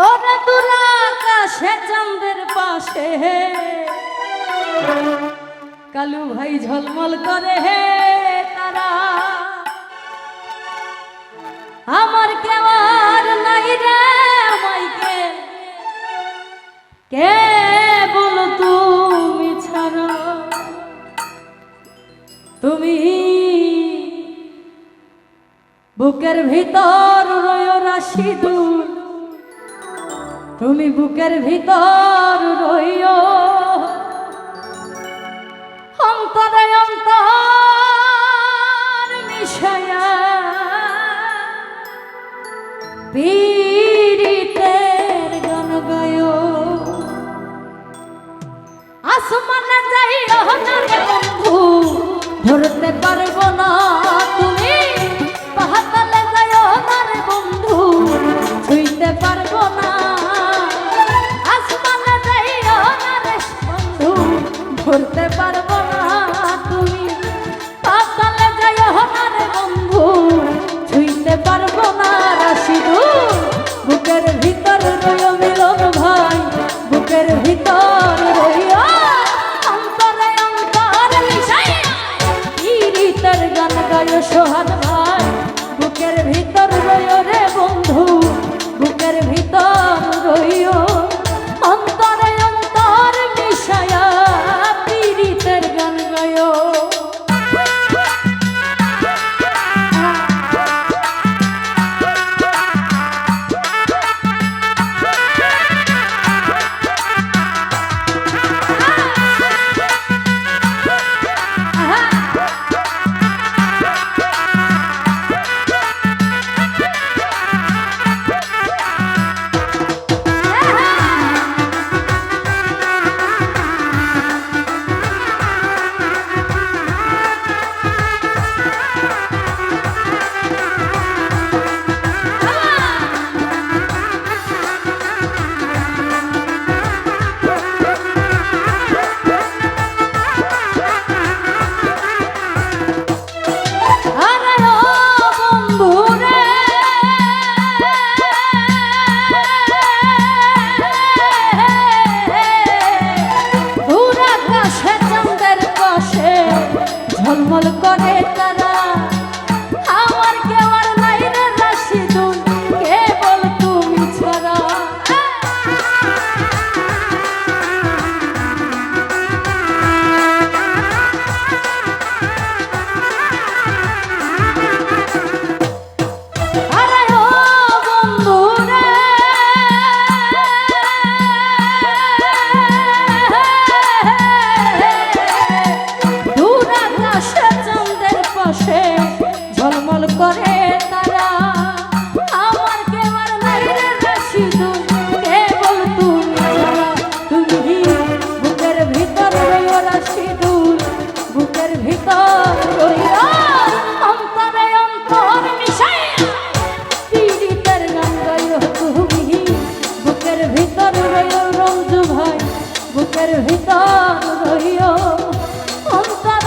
ওরা আকাশে চাঁদের পাশে। কালু ভাই ঝলমল করে, হে তারা, আমার কেমন নাই রে মাইকে কে বলো তুমি ছাড়া? তুমি বুকের ভিতর রয় রাশি দূর। তুমি বুকের ভিতর রইও। অন্তরে অন্তর মিশায়া পীড়িতের গান গায় আসমানে যাইও না বন্ধু, ধরতে পারব না তুমি। পাহাতালে যাইও না বন্ধু, ছুঁইতে পারব না ঝলমল করে তারা। আমার কেবল নাই রে রাশিদুল কেবল তুমি তুমি বুকের ভিতর রইও রাশিদুল বুকের ভিতর রইও অন্তরে অন্তর মিশাইয়া পীড়িতের গান গাইও তুমি। বুকের ভিতর অন্তরে অন্তর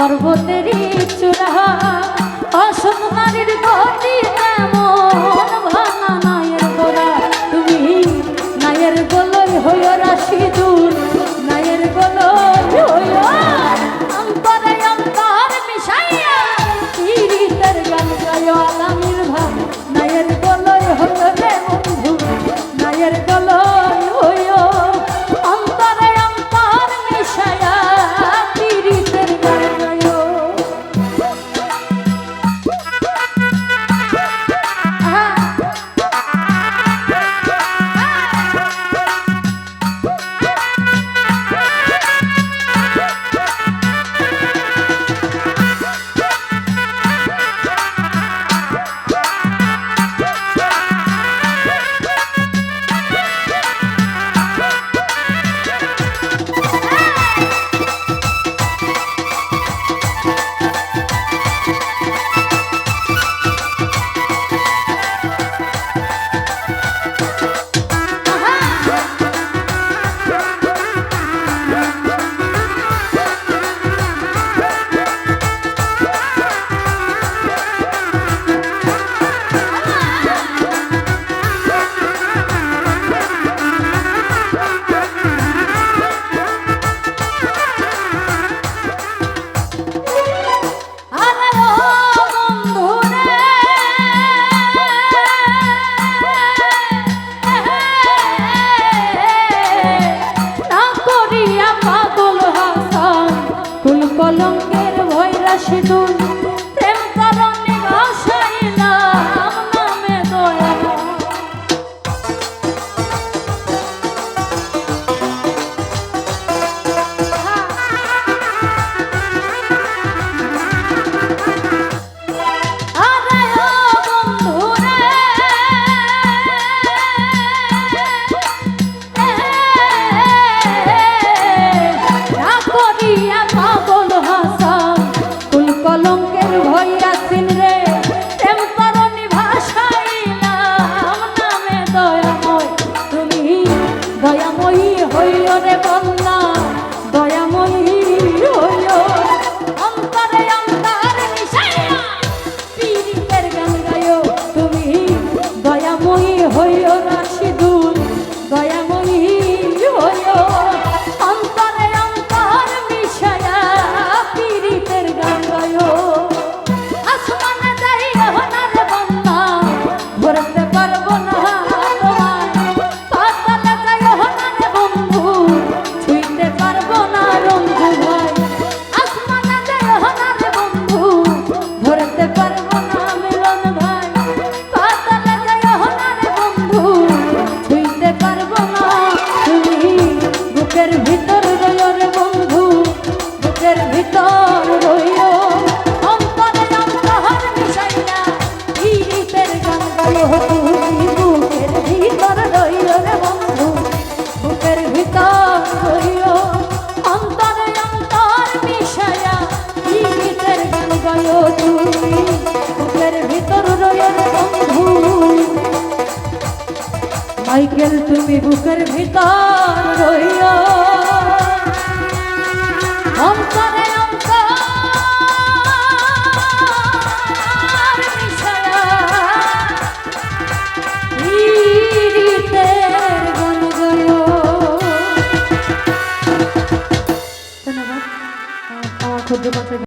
পর্বতেরই চূড়া। অসম নারীর গতি বুকের ভিতর রইও অন্তরে। ধন্যবাদ আমার